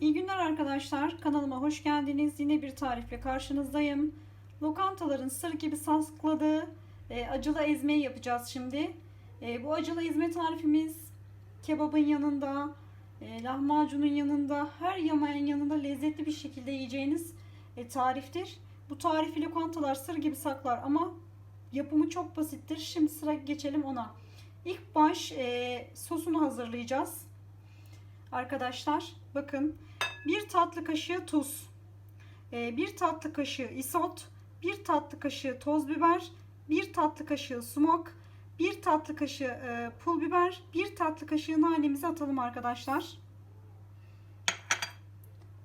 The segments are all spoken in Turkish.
İyi günler arkadaşlar. Kanalıma hoş geldiniz. Yine bir tarifle karşınızdayım. Lokantaların sır gibi sakladığı e, acılı ezmeyi yapacağız şimdi. E, bu acılı ezme tarifimiz kebabın yanında, e, lahmacunun yanında, her yemeğin yanında lezzetli bir şekilde yiyeceğiniz e, tariftir. Bu tarifi lokantalar sır gibi saklar ama yapımı çok basittir. Şimdi sıra geçelim ona. İlk baş e, sosunu hazırlayacağız. Arkadaşlar bakın bir tatlı kaşığı tuz, e, bir tatlı kaşığı isot, bir tatlı kaşığı toz biber, bir tatlı kaşığı sumak, bir tatlı kaşığı e, pul biber, bir tatlı kaşığı nanemizi atalım arkadaşlar.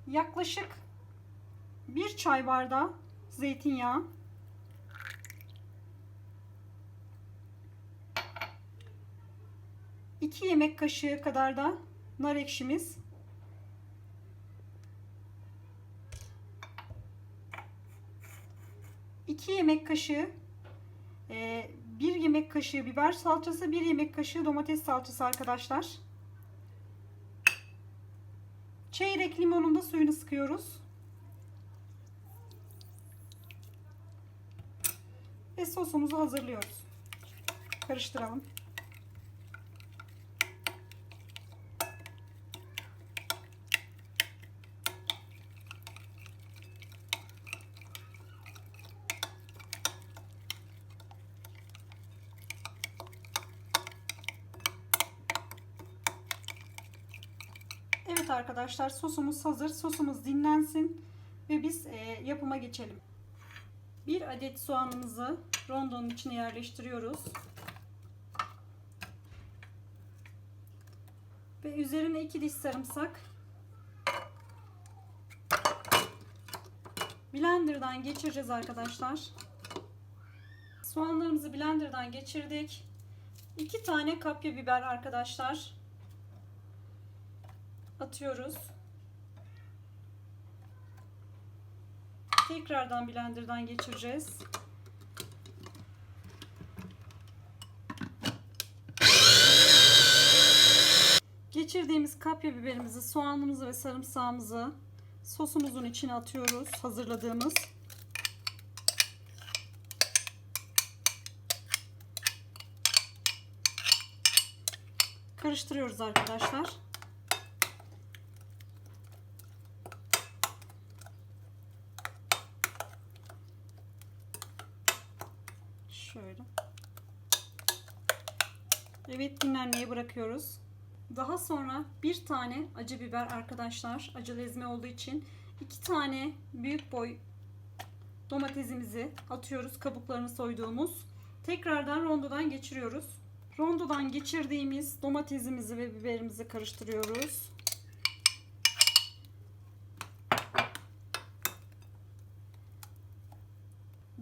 Yaklaşık bir çay bardağı zeytinyağı. iki yemek kaşığı kadar da nar ekşimiz. iki yemek kaşığı e, bir yemek kaşığı biber salçası, bir yemek kaşığı domates salçası arkadaşlar. Çeyrek limonun da suyunu sıkıyoruz. Ve sosumuzu hazırlıyoruz. Karıştıralım. Arkadaşlar sosumuz hazır. Sosumuz dinlensin ve biz e, yapıma geçelim. Bir adet soğanımızı rondonun içine yerleştiriyoruz. Ve üzerine iki diş sarımsak. Blender'dan geçireceğiz arkadaşlar. Soğanlarımızı blender'dan geçirdik. İki tane kapya biber arkadaşlar atıyoruz. Tekrardan blenderdan geçireceğiz. Geçirdiğimiz kapya biberimizi, soğanımızı ve sarımsağımızı sosumuzun içine atıyoruz. Hazırladığımız. Karıştırıyoruz arkadaşlar. Şöyle. Evet dinlenmeye bırakıyoruz. Daha sonra bir tane acı biber arkadaşlar. Acı ezme olduğu için iki tane büyük boy domatesimizi atıyoruz. Kabuklarını soyduğumuz. Tekrardan rondodan geçiriyoruz. Rondodan geçirdiğimiz domatesimizi ve biberimizi karıştırıyoruz.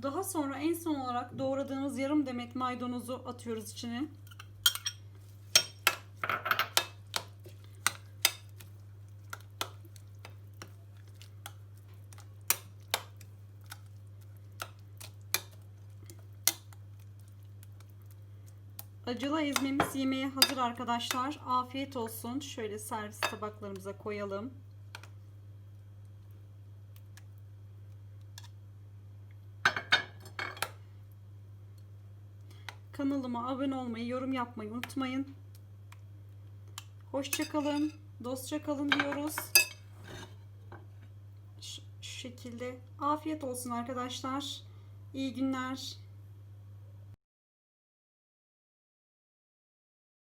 Daha sonra en son olarak doğradığımız yarım demet maydanozu atıyoruz içine. Acılı ezmemiz yemeğe hazır arkadaşlar. Afiyet olsun. Şöyle servis tabaklarımıza koyalım. Kanalıma abone olmayı, yorum yapmayı unutmayın. Hoşçakalın, dostça kalın diyoruz. Şu şekilde. Afiyet olsun arkadaşlar. İyi günler.